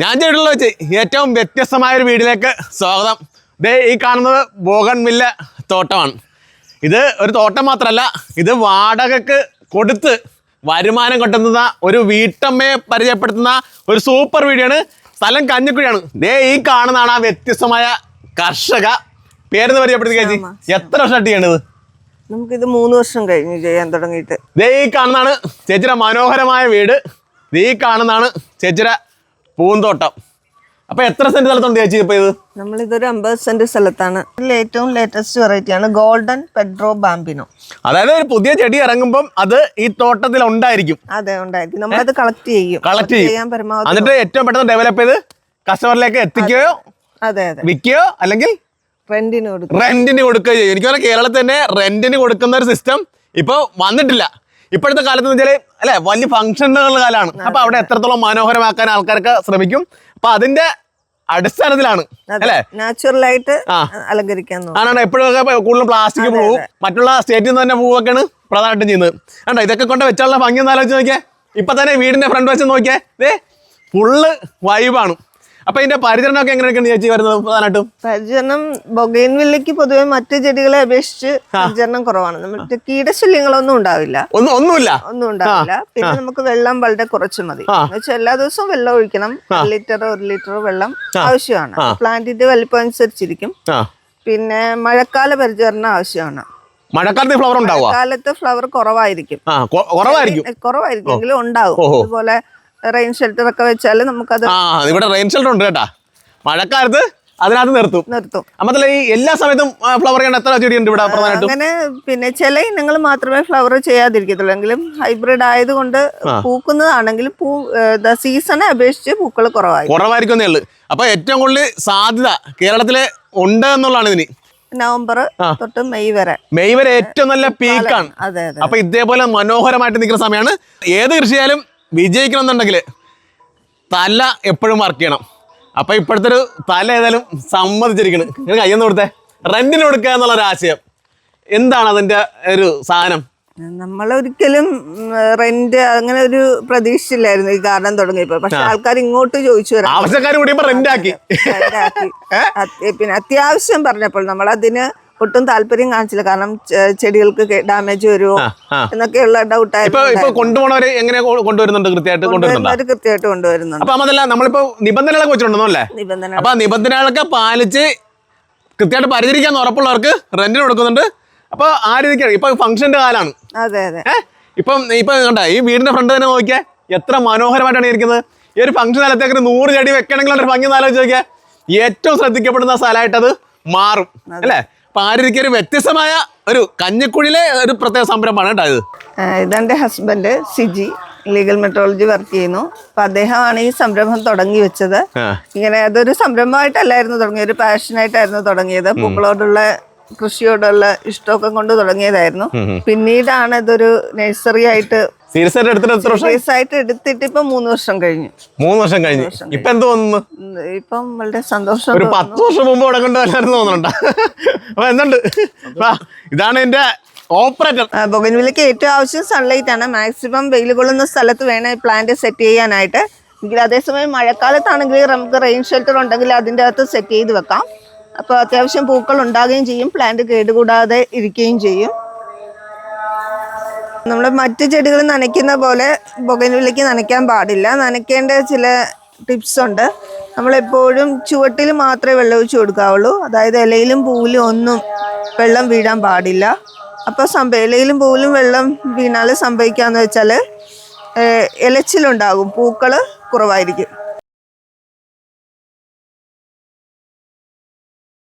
ഞാൻ ചെയ്തിട്ടുള്ള വെച്ച് ഏറ്റവും വ്യത്യസ്തമായ ഒരു വീടിലേക്ക് സ്വാഗതം. ദേ ഈ കാണുന്നത് ബോഗൺവില്ല തോട്ടമാണ്. ഇത് ഒരു തോട്ടം മാത്രമല്ല ഇത് വാടകക്ക് കൊടുത്ത് വരുമാനം കിട്ടുന്ന ഒരു വീട്ടമ്മയെ പരിചയപ്പെടുത്തുന്ന ഒരു സൂപ്പർ വീടിയാണ് സ്ഥലം കഞ്ഞിക്കുഴിയാണ്. ദേ ഈ കാണുന്നതാണ് ആ വ്യത്യസ്തമായ കർഷക. പേരെന്ന് പരിചയപ്പെടുത്തി ചേച്ചി എത്ര വർഷമായിട്ട് ചെയ്യണത്? നമുക്കിത് മൂന്ന് വർഷം കഴിഞ്ഞു ചെയ്യാൻ തുടങ്ങിയിട്ട്. ദേ ഈ കാണുന്നതാണ് ചേച്ചിയുടെ മനോഹരമായ വീട്. ദേ ഈ കാണുന്നതാണ് ചേച്ചിയുടെ പൂന്തോട്ടം. അപ്പൊ എത്ര സെന്റ് സ്ഥലത്തുണ്ട് ചേച്ചി ഇപ്പൊ ഇത്? നമ്മൾ ഇതൊരു അമ്പത് സെന്റ് സ്ഥലത്താണ്. ഇതിൽ ഏറ്റവും ലേറ്റസ്റ്റ് വെറൈറ്റി ആണ് ഗോൾഡൻ പെഡ്രോ ബാമ്പിനോ അതായത് ഒരു പുതിയ ചെടി ഇറങ്ങുമ്പോൾ അത് ഈ തോട്ടത്തിൽ ഉണ്ടായിരിക്കും. അതെ ഉണ്ടായിരിക്കും. നമ്മളത് കളക്ട് ചെയ്യും. കളക്ട് ചെയ്യാൻ പരമാവധി എന്നിട്ട് ഏറ്റവും പെട്ടെന്ന് ഡെവലപ്പ് ചെയ്ത് കസ്റ്റമറിലേക്ക് എത്തിക്കുകയോ അതെ അതെ വിൽക്കുകയോ അല്ലെങ്കിൽ റെന്റിന് കൊടുക്കും. റെന്റിന് കൊടുക്കുകയോ ചെയ്യും. എനിക്ക് പറഞ്ഞാൽ കേരളത്തിൽ തന്നെ റെന്റിന് കൊടുക്കുന്ന ഒരു സിസ്റ്റം ഇപ്പോൾ വന്നിട്ടില്ല. ഇപ്പോഴത്തെ കാലത്ത് എന്ന് വെച്ചാൽ അല്ലെ വലിയ ഫംഗ്ഷനുകളുടെ കാലമാണ് അപ്പൊ അവിടെ എത്രത്തോളം മനോഹരമാക്കാൻ ആൾക്കാർക്ക് ശ്രമിക്കും. അപ്പൊ അതിന്റെ അടിസ്ഥാനത്തിലാണ് അല്ലെ? നാച്ചുറൽ ആയിട്ട് അലങ്കരിക്കാൻ ആണ് എപ്പോഴും കൂടുതലും പ്ലാസ്റ്റിക് പൂവും. മറ്റുള്ള സ്റ്റേറ്റിൽ നിന്ന് തന്നെ പൂവൊക്കെയാണ് പ്രധാനമായിട്ടും ചെയ്യുന്നത്. കണ്ടോ ഇതൊക്കെ കൊണ്ട് വെച്ചാലുള്ള ഭംഗി ഒന്ന് ആലോചിച്ച് നോക്കിയേ. ഇപ്പൊ തന്നെ വീടിന്റെ ഫ്രണ്ട് വെച്ച് നോക്കിയേ. ദേ ഫുള്ള് വൈബാണ് അപ്പൊ ഇതിന്റെ പരിചരണമൊക്കെ എങ്ങനെയൊക്കെയാണ് ചേച്ചി വരുന്നത് പ്രധാനമായിട്ടും? പരിചരണം ബൊഗൈൻവില്ലയ്ക്ക് പൊതുവെ മറ്റു ചെടികളെ അപേക്ഷിച്ച് പരിചരണം കുറവാണ്. നമ്മുടെ കീടശല്യങ്ങളൊന്നും ഉണ്ടാവില്ല. ഒന്നും ഒന്നുമില്ല. ഒന്നും ഉണ്ടാവില്ല. പിന്നെ നമുക്ക് വെള്ളം വളരെ കുറച്ച് മതി. എല്ലാ ദിവസവും വെള്ളം ഒഴിക്കണം. ലിറ്റർ ഒരു ലിറ്റർ വെള്ളം ആവശ്യമാണ്. പ്ലാന്റിന്റെ വലിപ്പം അനുസരിച്ചിരിക്കും. പിന്നെ മഴക്കാല പരിചരണം ആവശ്യമാണ്. മഴക്കാലത്ത് ഫ്ലവർ ഉണ്ടാവും മഴക്കാലത്ത് ഫ്ലവർ കുറവായിരിക്കും. കുറവായിരിക്കും. കുറവായിരിക്കും. എങ്കിലും ഉണ്ടാവും. അതുപോലെ റെയിൻ ഷെൽട്ടർ ഒക്കെ വെച്ചാൽ നമുക്കത് ആ ഇവിടെ റെയിൻ ഷെൽട്ടർ ഉണ്ട് കേട്ടാ. മഴക്കാലത്ത് അതിനകത്ത് നിർത്തും. നിർത്തും. അമ്മത്തല്ല ഈ എല്ലാ സമയത്തും ഫ്ലവർ ചെയ്യാൻ എത്ര ചെടിയുണ്ട് ഇവിടെ പ്രധാനമായിട്ടും? അങ്ങനെ പിന്നെ ചില ഇനങ്ങൾ മാത്രമേ ഫ്ലവർ ചെയ്യാതിരിക്കത്തുള്ളൂ. എങ്കിലും ഹൈബ്രിഡ് ആയതുകൊണ്ട് പൂക്കുന്നതാണെങ്കിൽ പൂ സീസണെ അപേക്ഷിച്ച് പൂക്കൾ കുറവായി കുറവായിരിക്കുന്നേ ഉള്ളൂ. അപ്പൊ ഏറ്റവും കൂടുതൽ സാധ്യത കേരളത്തിലെ ഉണ്ട് എന്നുള്ളതാണ് ഇതിന്. നവംബർ തൊട്ട് മെയ് വരെ. മെയ് വരെ ഏറ്റവും നല്ല പീക്കാണ് അതെ അതെ അപ്പൊ ഇതേപോലെ മനോഹരമായിട്ട് നിൽക്കുന്ന സമയമാണ്. ഏത് കൃഷി ആയാലും വിജയിക്കണം എന്നുണ്ടെങ്കിൽ തല എപ്പോഴും വർക്ക് ചെയ്യണം. അപ്പൊ ഇപ്പോഴത്തെ ഒരു തല ഏതായാലും സമ്മതിച്ചിരിക്കണം. നിങ്ങൾ കയ്യൊന്ന് കൊടുത്തേ. റെന്റിന് കൊടുക്കുക എന്നുള്ള ഒരു ആശയം. എന്താണ് അതിന്റെ ഒരു സാധനം? നമ്മൾ ഒരിക്കലും റെന്റ് അങ്ങനെ ഒരു പ്രതീക്ഷയില്ലായിരുന്നു ഈ ഗാർഡൻ തുടങ്ങിയപ്പോ. പക്ഷെ ആൾക്കാർ ഇങ്ങോട്ട് ചോദിച്ചു വരാം. ആവശ്യക്കാർ റെന്റ് ആക്കി. പിന്നെ അത്യാവശ്യം പറഞ്ഞപ്പോൾ നമ്മൾ അതിന് ഒട്ടും താല്പര്യം കാണിച്ചില്ല. കാരണം ചെടികൾക്ക് ഡാമേജ് വരുമോ. എന്നൊക്കെയുള്ള ഡൗട്ട് ആയിരുന്നു. കൊണ്ടുപോണവര് എങ്ങനെ കൊണ്ടുവരുന്നുണ്ട് കൃത്യമായിട്ട് കൊണ്ടുവരുന്നുണ്ടോ? കൃത്യമായിട്ട് കൊണ്ടുവരുന്നുണ്ട്. അപ്പൊ അതല്ല നമ്മളിപ്പോ നിബന്ധനകളൊക്കെ വെച്ചിട്ടുണ്ടോ അല്ലേ? നിബന്ധന അപ്പൊ നിബന്ധനകളൊക്കെ പാലിച്ച് കൃത്യമായിട്ട് പരിചരിക്കാൻ ഉറപ്പുള്ളവർക്ക് റെന്റിന് കൊടുക്കുന്നുണ്ട്. അപ്പൊ ആ രീതിക്കാണ്. ഇപ്പൊ ഫംഗ്ഷന്റെ കാലാണ്. അതെ അതെ. ഇപ്പം ഇപ്പൊ കണ്ട ഈ വീടിന്റെ ഫ്രണ്ട് തന്നെ നോക്കിയാൽ എത്ര മനോഹരമായിട്ടാണ് ഇരിക്കുന്നത്. ഈ ഒരു ഫംഗ്ഷൻ സ്ഥലത്തേക്ക് നൂറ് ചെടി വെക്കണമെങ്കിൽ ഭംഗി നാലോ ആലോചിച്ച് നോക്കിയാൽ ഏറ്റവും ശ്രദ്ധിക്കപ്പെടുന്ന സ്ഥലമായിട്ടത് മാറും. അല്ലേ? രീതിക്ക് ഒരു വ്യത്യസ്തമായ ഒരു കഞ്ഞിക്കുഴിയിലെ ഒരു പ്രത്യേക സംരംഭമാണ് കേട്ടോ ഇത്. Husband Siji legal metrology work ചെയ്യുന്നു. അപ്പൊ അദ്ദേഹമാണ് ഈ സംരംഭം തുടങ്ങി വെച്ചത്. ഇങ്ങനെ അതൊരു സംരംഭമായിട്ടല്ലായിരുന്നു തുടങ്ങിയത് ഒരു പാഷനായിട്ടായിരുന്നു തുടങ്ങിയത് പൂക്കളോടുള്ള കൃഷിയോടുള്ള ഇഷ്ടമൊക്കെ കൊണ്ട് തുടങ്ങിയതായിരുന്നു. പിന്നീടാണ് ഇതൊരു നഴ്സറി ആയിട്ട് സീരിയസ് ആയിട്ട് എടുത്തിട്ട് എത്ര വർഷം സീരിയസ് ആയിട്ട് എടുത്തിട്ട് ഇപ്പൊ മൂന്ന് വർഷം കഴിഞ്ഞു. മൂന്ന് വർഷം കഴിഞ്ഞു. ഇപ്പൊ എന്ത് തോന്നുന്നു? ഇപ്പം വളരെ സന്തോഷം ഒരു പത്ത് വർഷം മുമ്പ് ഇവിടെ കൊണ്ടുവരായിരുന്നു തോന്നുന്നുണ്ട്? അപ്പൊ എന്തുണ്ട്? ഇതാണ് എന്റെ ഓപ്പറേറ്റർ. ബൊഗൻവില്ലയ്ക്ക് ഏറ്റവും ആവശ്യം സൺലൈറ്റ് ആണ്. മാക്സിമം വെയിൽ കൊള്ളുന്ന സ്ഥലത്ത് വേണം പ്ലാന്റ് സെറ്റ് ചെയ്യാനായിട്ട്. എങ്കിൽ അതേസമയം മഴക്കാലത്താണെങ്കിൽ നമുക്ക് റെയിൻ ഷെൽട്ടർ ഉണ്ടെങ്കിൽ അതിന്റെ അകത്ത് സെറ്റ് ചെയ്ത് വെക്കാം. അപ്പോൾ അത്യാവശ്യം പൂക്കൾ ഉണ്ടാകുകയും ചെയ്യും. പ്ലാന്റ് കേടുകൂടാതെ ഇരിക്കുകയും ചെയ്യും. നമ്മൾ മറ്റു ചെടികൾ നനയ്ക്കുന്ന പോലെ ബൊഗൻവില്ലയ്ക്ക് നനയ്ക്കാൻ പാടില്ല. നനയ്ക്കേണ്ട ചില ടിപ്സ് ഉണ്ട്. നമ്മളെപ്പോഴും ചുവട്ടിൽ മാത്രമേ വെള്ളം ഒഴിച്ചു കൊടുക്കാവുള്ളൂ. അതായത് ഇലയിലും പൂവിലും ഒന്നും വെള്ളം വീഴാൻ പാടില്ല. അപ്പോൾ സംഭവം ഇലയിലും പൂവിലും വെള്ളം വീണാൽ സംഭവിക്കാന്ന് വെച്ചാൽ ഇലച്ചിലുണ്ടാകും. പൂക്കൾ കുറവായിരിക്കും.